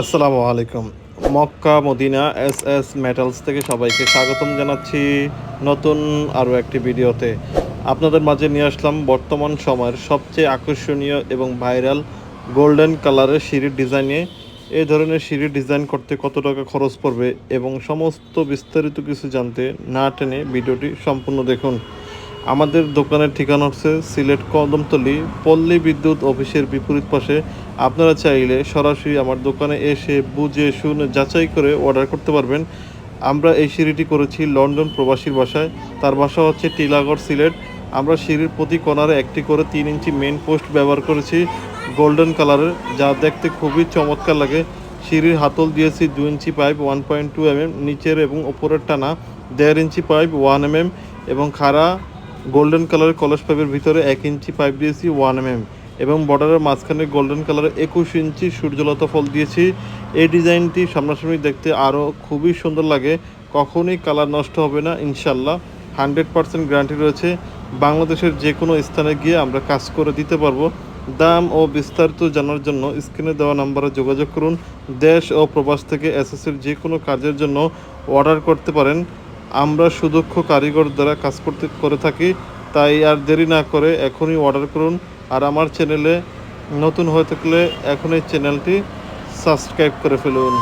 আসসালামু আলাইকুম। Mecca, Medina, S S metals থেকে সবাইকে স্বাগতম জানাচ্ছি নতুন আরও একটি ভিডিওতে। আপনাদের মাঝে নিয়ে আসলাম বর্তমান সময়ের সবচেয়ে আকর্ষণীয় এবং ভাইরাল গোল্ডেন কালারের সিঁড়ির ডিজাইনে এই ধরনের সিঁড়ির ডিজাইন করতে কত টাকা খরচ পড়বে এবং সমস্ত বিস্তারিত কিছু জানতে না টেনে ভিডিওটি সম্পূর্ণ দেখুন। আমাদের দোকানের ঠিকানা হচ্ছে সিলেট কদমতলি, পল্লী বিদ্যুৎ অফিসের বিপরীত পাশে। আপনারা চাইলে সরাসরি আমার দোকানে এসে বুঝে শুনে যাচাই করে অর্ডার করতে পারবেন। আমরা এই সিঁড়িটি করেছি লন্ডন প্রবাসীর বাসায়। তার বাসা হচ্ছে টিলাগড়, সিলেট। আমরা সিঁড়ির প্রতি কোণারে একটি করে তিন ইঞ্চি মেন পোস্ট ব্যবহার করেছি গোল্ডেন কালারের যা দেখতে খুবই চমৎকার লাগে। সিঁড়ির হাতল দিয়েছি দু inch pipe one point two M নিচের এবং ওপরের টানা দেড় ইঞ্চি পাইপ ওয়ান এম এবং খাড়া গোল্ডেন কালারের কলস পাইপের ভিতরে এক ইঞ্চি পাইপ দিয়েছি ওয়ান এম এবং বর্ডারের মাঝখানে গোল্ডেন কালারের একুশ ইঞ্চি সূর্যলতা ফল দিয়েছি। এই ডিজাইনটি সামনাসামনি দেখতে আরও খুবই সুন্দর লাগে। কখনোই কালার নষ্ট হবে না ইনশাল্লাহ হান্ড্রেড পার্সেন্ট গ্যারান্টি রয়েছে। বাংলাদেশের যে কোনো স্থানে গিয়ে আমরা কাজ করে দিতে পারব। দাম ও বিস্তারিত জানার জন্য স্ক্রিনে দেওয়া নাম্বারে যোগাযোগ করুন। দেশ ও প্রবাস থেকে এসএসের যে কোনো কাজের জন্য অর্ডার করতে পারেন। আমরা সুদক্ষ কারিগর দ্বারা কাজ করতে, করে থাকি, তাই আর দেরি না করে এখনই অর্ডার করুন। আর আমার চ্যানেলে নতুন হয়ে থাকলে এখন এই চ্যানেলটি সাবস্ক্রাইব করে ফেলুন।